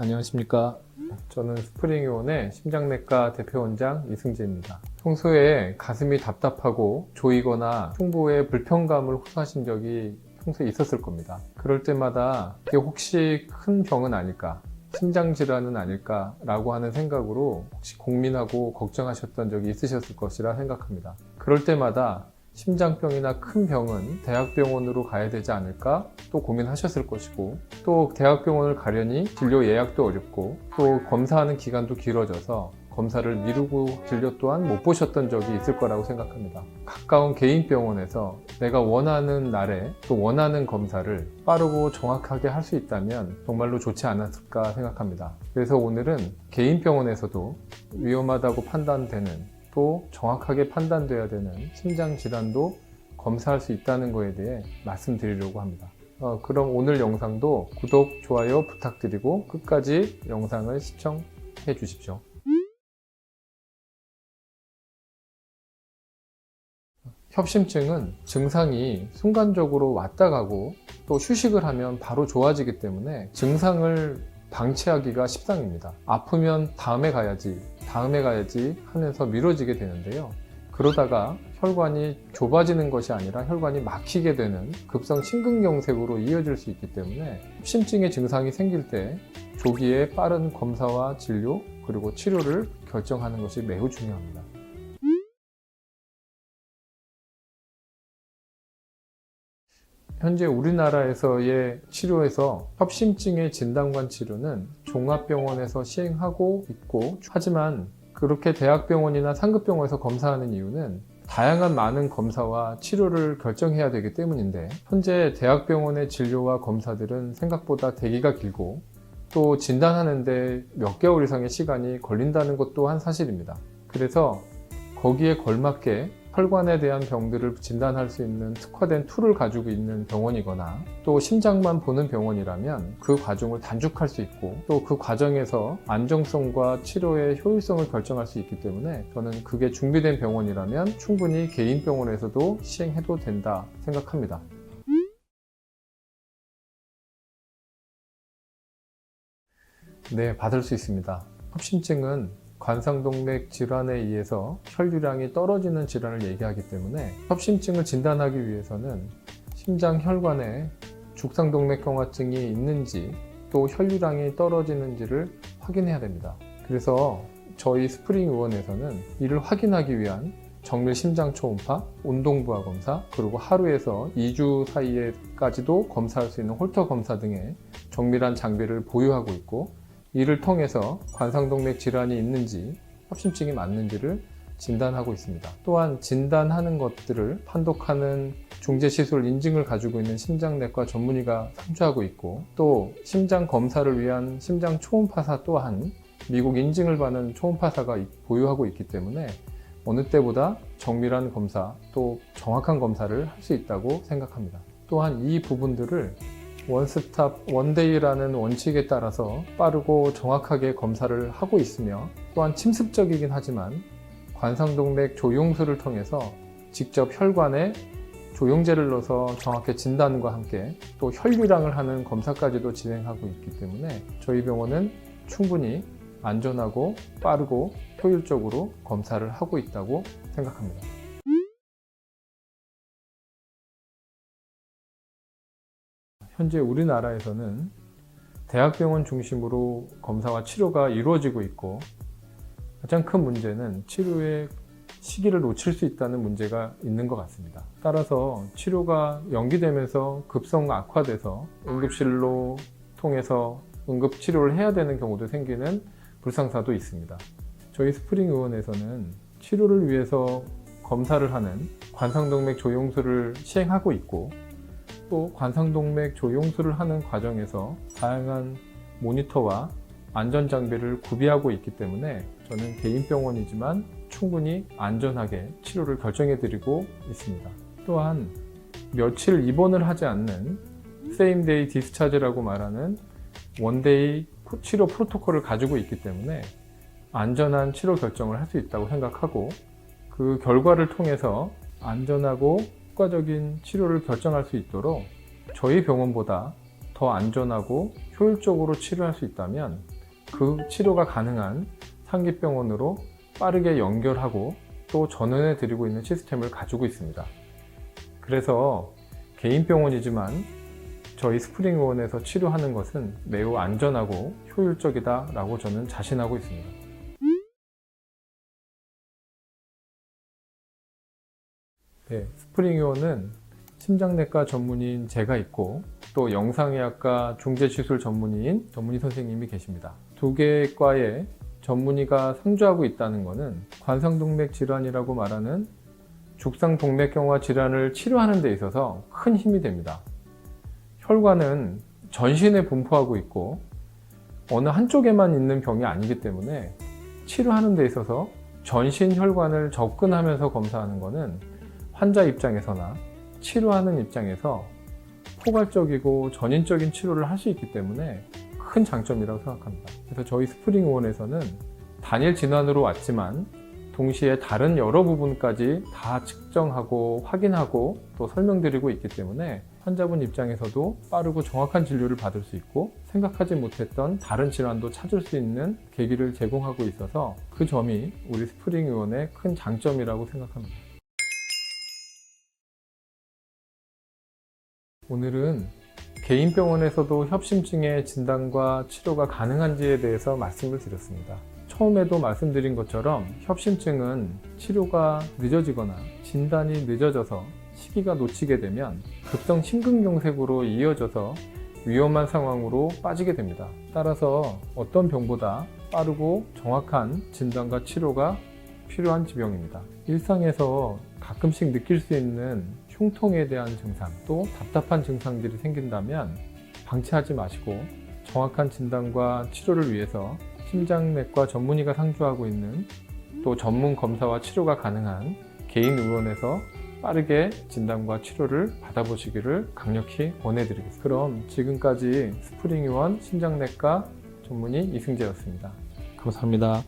안녕하십니까. 저는 스프링의원의 심장내과 대표원장 이승재입니다. 평소에 가슴이 답답하고 조이거나胸부에 불편감을 호소하신 적이 평소에 있었을 겁니다. 그럴 때마다 이게 혹시 큰 병은 아닐까, 심장 질환은 아닐까라고 하는 생각으로 혹시 고민하고 걱정하셨던 적이 있으셨을 것이라 생각합니다. 그럴 때마다 심장병이나 큰 병은 대학병원으로 가야 되지 않을까 또 고민하셨을 것이고 또 대학병원을 가려니 진료 예약도 어렵고 또 검사하는 기간도 길어져서 검사를 미루고 진료 또한 못 보셨던 적이 있을 거라고 생각합니다. 가까운 개인 병원에서 내가 원하는 날에 또 원하는 검사를 빠르고 정확하게 할 수 있다면 정말로 좋지 않았을까 생각합니다. 그래서 오늘은 개인 병원에서도 위험하다고 판단되는 또 정확하게 판단돼야 되는 심장 질환도 검사할 수 있다는 것에 대해 말씀드리려고 합니다. 어, 그럼 오늘 영상도 구독, 좋아요 부탁드리고 끝까지 영상을 시청해 주십시오. 협심증은 증상이 순간적으로 왔다 가고 또 휴식을 하면 바로 좋아지기 때문에 증상을 방치하기가 십상입니다. 아프면 다음에 가야지, 다음에 가야지 하면서 미뤄지게 되는데요. 그러다가 혈관이 좁아지는 것이 아니라 혈관이 막히게 되는 급성 심근경색으로 이어질 수 있기 때문에 협심증의 증상이 생길 때 조기에 빠른 검사와 진료 그리고 치료를 결정하는 것이 매우 중요합니다. 현재 우리나라에서의 치료에서 협심증의 진단관 치료는 종합병원에서 시행하고 있고 하지만 그렇게 대학병원이나 상급병원에서 검사하는 이유는 다양한 많은 검사와 치료를 결정해야 되기 때문인데 현재 대학병원의 진료와 검사들은 생각보다 대기가 길고 또 진단하는데 몇 개월 이상의 시간이 걸린다는 것 또한 사실입니다. 그래서 거기에 걸맞게 혈관에 대한 병들을 진단할 수 있는 특화된 툴을 가지고 있는 병원이거나 또 심장만 보는 병원이라면 그 과정을 단축할 수 있고 또 그 과정에서 안정성과 치료의 효율성을 결정할 수 있기 때문에 저는 그게 준비된 병원이라면 충분히 개인 병원에서도 시행해도 된다 생각합니다. 네, 받을 수 있습니다. 협심증은 관상동맥 질환에 의해서 혈류량이 떨어지는 질환을 얘기하기 때문에 협심증을 진단하기 위해서는 심장 혈관에 죽상동맥경화증이 있는지 또 혈류량이 떨어지는지를 확인해야 됩니다. 그래서 저희 스프링 의원에서는 이를 확인하기 위한 정밀 심장 초음파, 운동부하 검사, 그리고 하루에서 2주 사이에까지도 검사할 수 있는 홀터 검사 등의 정밀한 장비를 보유하고 있고 이를 통해서 관상동맥 질환이 있는지 협심증이 맞는지를 진단하고 있습니다. 또한 진단하는 것들을 판독하는 중재시술 인증을 가지고 있는 심장내과 전문의가 상주하고 있고 또 심장 검사를 위한 심장 초음파사 또한 미국 인증을 받은 초음파사가 보유하고 있기 때문에 어느 때보다 정밀한 검사 또 정확한 검사를 할 수 있다고 생각합니다. 또한 이 부분들을 원스톱 원데이라는 원칙에 따라서 빠르고 정확하게 검사를 하고 있으며 또한 침습적이긴 하지만 관상동맥 조용술을 통해서 직접 혈관에 조영제를 넣어서 정확히 진단과 함께 또 혈류량을 하는 검사까지도 진행하고 있기 때문에 저희 병원은 충분히 안전하고 빠르고 효율적으로 검사를 하고 있다고 생각합니다. 현재 우리나라에서는 대학병원 중심으로 검사와 치료가 이루어지고 있고 가장 큰 문제는 치료의 시기를 놓칠 수 있다는 문제가 있는 것 같습니다. 따라서 치료가 연기되면서 급성 악화돼서 응급실로 통해서 응급 치료를 해야 되는 경우도 생기는 불상사도 있습니다. 저희 스프링 의원에서는 치료를 위해서 검사를 하는 관상동맥 조영술을 시행하고 있고 또 관상동맥 조영술을 하는 과정에서 다양한 모니터와 안전 장비를 구비하고 있기 때문에 저는 개인 병원이지만 충분히 안전하게 치료를 결정해 드리고 있습니다. 또한 며칠 입원을 하지 않는 세임 데이 디스차지라고 말하는 원데이 치료 프로토콜을 가지고 있기 때문에 안전한 치료 결정을 할 수 있다고 생각하고 그 결과를 통해서 안전하고 효과적인 치료를 결정할 수 있도록 저희 병원보다 더 안전하고 효율적으로 치료할 수 있다면 그 치료가 가능한 상기병원으로 빠르게 연결하고 또 전원해 드리고 있는 시스템을 가지고 있습니다. 그래서 개인 병원이지만 저희 스프링 의원에서 치료하는 것은 매우 안전하고 효율적이다라고 저는 자신하고 있습니다. 네, 스프링 의원은 심장내과 전문의인 제가 있고 또 영상의학과 중재시술 전문의인 전문의 선생님이 계십니다. 두 개의 과에 전문의가 상주하고 있다는 것은 관상동맥 질환이라고 말하는 죽상동맥경화 질환을 치료하는 데 있어서 큰 힘이 됩니다. 혈관은 전신에 분포하고 있고 어느 한쪽에만 있는 병이 아니기 때문에 치료하는 데 있어서 전신 혈관을 접근하면서 검사하는 것은 환자 입장에서나 치료하는 입장에서 포괄적이고 전인적인 치료를 할 수 있기 때문에 큰 장점이라고 생각합니다. 그래서 저희 스프링 의원에서는 단일 진환으로 왔지만 동시에 다른 여러 부분까지 다 측정하고 확인하고 또 설명드리고 있기 때문에 환자분 입장에서도 빠르고 정확한 진료를 받을 수 있고 생각하지 못했던 다른 질환도 찾을 수 있는 계기를 제공하고 있어서 그 점이 우리 스프링 의원의 큰 장점이라고 생각합니다. 오늘은 개인 병원에서도 협심증의 진단과 치료가 가능한지에 대해서 말씀을 드렸습니다. 처음에도 말씀드린 것처럼 협심증은 치료가 늦어지거나 진단이 늦어져서 시기가 놓치게 되면 급성 심근경색으로 이어져서 위험한 상황으로 빠지게 됩니다. 따라서 어떤 병보다 빠르고 정확한 진단과 치료가 필요한 지병입니다. 일상에서 가끔씩 느낄 수 있는 흉통에 대한 증상, 또 답답한 증상들이 생긴다면 방치하지 마시고 정확한 진단과 치료를 위해서 심장내과 전문의가 상주하고 있는 또 전문 검사와 치료가 가능한 개인 의원에서 빠르게 진단과 치료를 받아보시기를 강력히 권해드리겠습니다. 그럼 지금까지 스프링 의원 심장내과 전문의 이승재였습니다. 감사합니다.